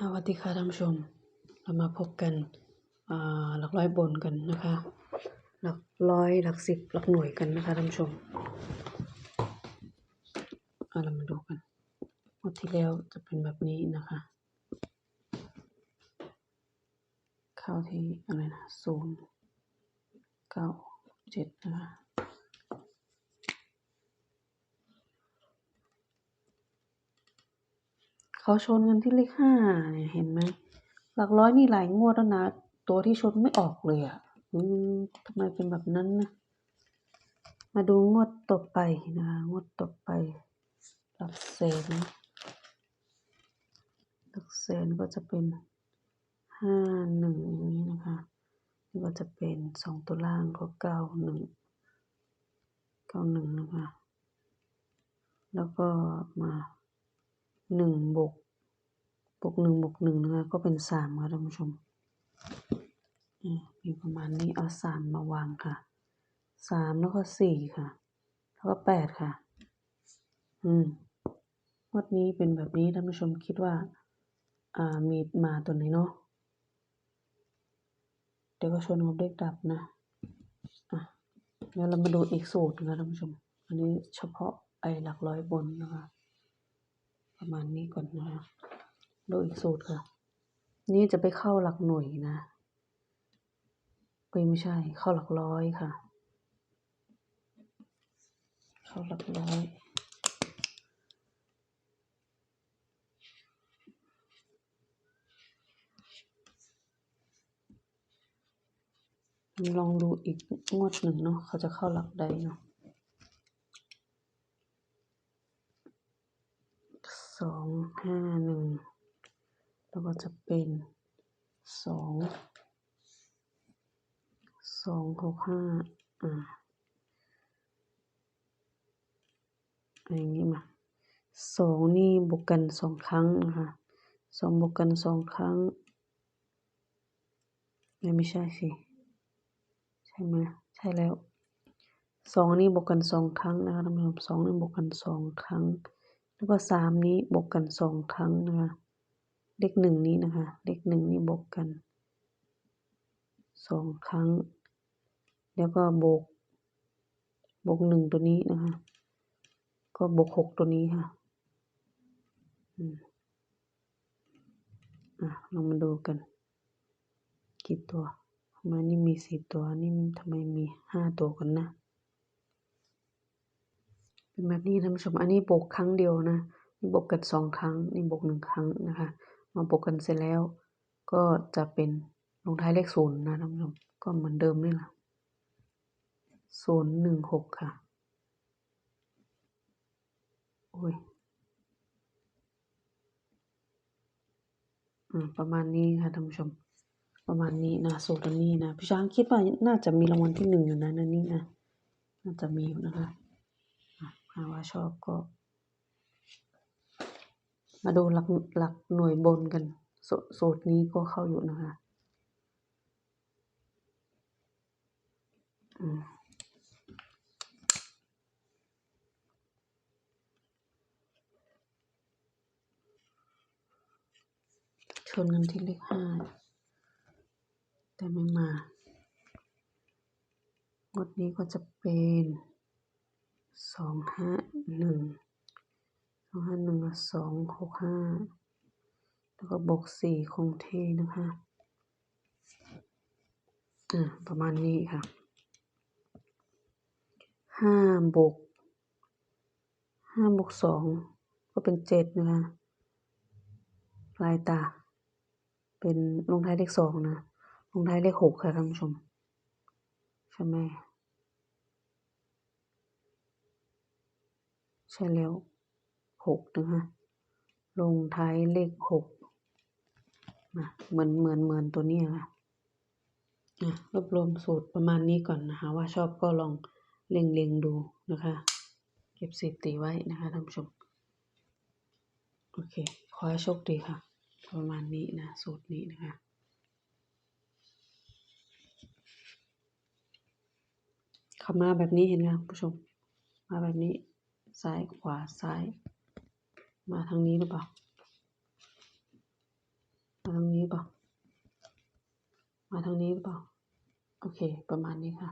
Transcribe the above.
สวัสดีค่ะท่านผู้ชม เรามาพบกันหลักร้อยบนกันนะคะ หลักร้อยหลักสิบหลักหน่วยกันนะคะท่านผู้ชมเรามาดูกันงวดที่แล้วจะเป็นแบบนี้นะคะเข้าที่อะไรนะศูนย์เก้าเจ็ดนะคะ เขาชนกันที่เลขห้าเนี่ยเห็นไหมหลักร้อยนี่หลายงวดแล้วนะ ตัวที่ชนไม่ออกเลยอะทำไมเป็นแบบนั้นนะ มาดูงวดต่อไปนะคะงวดต่อไป หลักแสนหลักแสนก็จะเป็นห้าหนึ่งอย่างนี้นะคะนี่ก็จะเป็นสองตัวล่างก็เก้าหนึ่งเก้าหนึ่งนะคะ แล้วก็มา หนึ่งบวกบวกหนึ่งบวกหนึ่งนะคะก็เป็นสามค่ะท่านผู้ชมอืมมีประมาณนี้เอาสามมาวางค่ะสามแล้วก็สี่ค่ะ แล้วก็แปดค่ะ อืมงวดนี้เป็นแบบนี้ท่านผู้ชมคิดว่า อ่ามีมาตัวไหนเนาะเดี๋ยวก็ชวนกับเลขดับนะอะเดี๋ยวเรามาดูอีกสูตรนะท่านผู้ชม อันนี้เฉพาะไอ้หลักร้อยบนนะคะ ประมาณนี้ก่อนนะคะดูอีกสูตรค่ะ นี่จะไปเข้าหลักหน่วยนะเอ้ยไม่ใช่ เข้าหลักร้อยค่ะ เข้าหลักร้อยลองดูอีกงวดหนึ่งเนาะเขาจะเข้าหลักใดเนาะ สองห้าหนึ่งแล้วก็จะเป็นสองสองหกห้าอ่าอะอย่างงี้มาสองนี่บวกกันสองครั้งนะคะสองบวกกันสองครั้งไม่ไม่ใช่สิใช่ไหมใช่แล้วสองนี่บวกกันสองครั้งนะคะท่านผู้ชมสองนี่บวกกันสองครั้ง แล้วก็สามนี้บวกกันสองครั้งนะคะ เลขหนึ่งนี้นะคะ เลขหนึ่งนี่บวกกันสองครั้ง แล้วก็บวกบวกหนึ่งตัวนี้นะคะ ก็บวกหกตัวนี้ค่ะอืมอะลองมาดูกันกี่ตัวทำไมนี่มีสี่ตัวนี่ทำไมมีห้าตัวกันนะ เป็นแบบนี้ท่านผู้ชม อันนี้บวกครั้งเดียวนะ นี่บวกกันสองครั้ง นี่บวกหนึ่งครั้งนะคะ มาบวกกันเสร็จแล้ว ก็จะเป็นลงท้ายเลขศูนย์นะท่านผู้ชม ก็เหมือนเดิมนี่แหละศูนย์หนึ่งหกค่ะ โอ้ยอืมประมาณนี้ค่ะท่านผู้ชม ประมาณนี้นะสูตรอันนี้นะพี่ช้างคิดว่าน่าจะมีรางวัลที่หนึ่งอยู่นะในนี้นะ น่าจะมีอยู่นะคะ หาว่าชอบก็ มาดูหลักหลักหน่วยบนกันสสูตรนี้ก็เข้าอยู่นะคะอืมชนกันที่เลขห้าแต่ไม่มางวดนี้ก็จะเป็น สองห้าหนึ่งสองห้าหนึ่งสองหกห้าแล้วก็บวกสี่คงที่นะคะอ่าประมาณนี้ค่ะห้าบวกห้าบวกสองก็เป็นเจ็ดนะคะลายตา เป็นลงท้ายเลขสองนะ ลงท้ายเลขหกค่ะท่านผู้ชม ใช่ไหม ใช่แล้วหกนะคะลงท้ายเลขหกนะเหมือนเหมือนเหมือนตัวนี้ค่ะอะรวบรวมสูตรประมาณนี้ก่อนนะคะ ว่าชอบก็ลองเล็งเล็งดูนะคะ เก็บสถิติไว้นะคะท่านผู้ชม โอเค ขอให้โชคดีค่ะ ประมาณนี้นะ สูตรนี้นะคะข้ามาแบบนี้เห็นไหมผู้ชม มาแบบนี้ ซ้ายขวาซ้าย มาทางนี้หรือเปล่า มาทางนี้เปล่า มาทางนี้หรือเปล่า โอเค ประมาณนี้ค่ะ